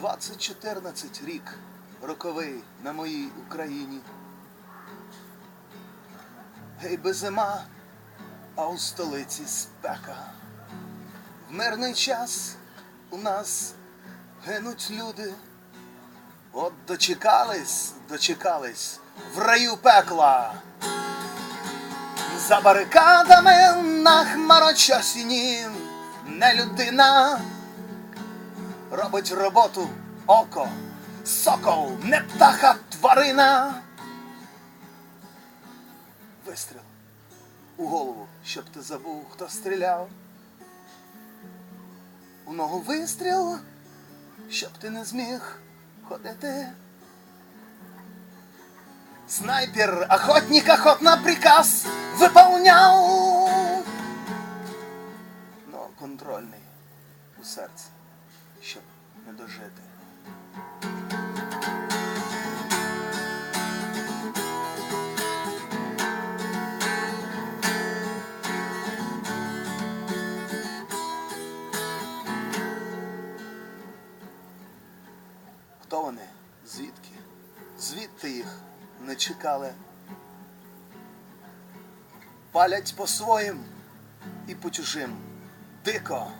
2014 рік роковий на моїй Україні. Гей би зима, а у столиці спека. В мирний час у нас гинуть люди. От дочекались, дочекались в раю пекла. За барикадами на хмарочосіні не людина робить роботу око, сокол, не птаха, тварина. Вистріл у голову, щоб ти забув, хто стріляв. У ногу вистріл, щоб ти не зміг ходити. Снайпер, охотник, охотно приказ выполнял. Но контрольний у серці, щоб не дожити. Хто вони? Звідки? Звідти їх не чекали. Палять по своїм і по чужим. Дико.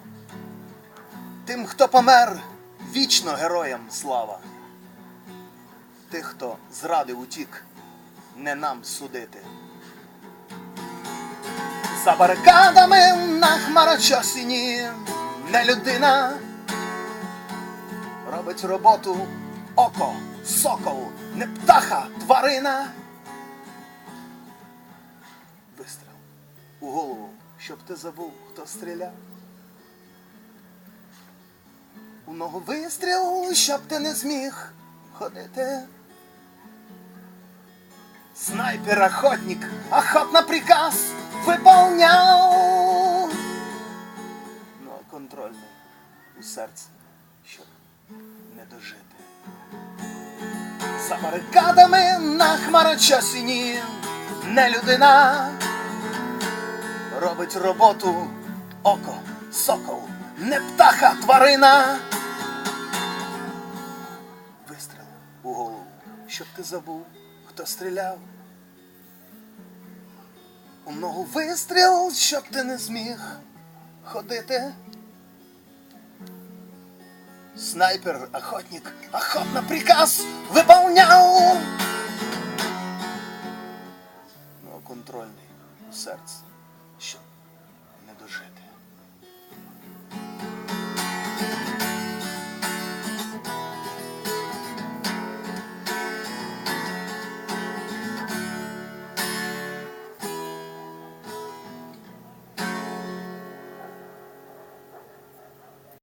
Тим, хто помер, вічно героям слава. Тих, хто зрадив утік, не нам судити. За барикадами на хмарочосіні не людина робить роботу око, сокол, не птаха, тварина. Вистріл у голову, щоб ти забув, хто стріляв. У ногу вистріл, щоб ти не зміг ходити. Снайпер, охотник, охотно приказ выполнял. Ну, а контрольний у серці, щоб не дожити. За барикадами на хмарочосіні не людина робить роботу око, сокол, не птаха, тварина. Вистріл у голову, щоб ти забув, хто стріляв. У ногу вистріл, щоб ти не зміг ходити. Снайпер, охотник, охотно приказ выполнял. Ну, а контрольний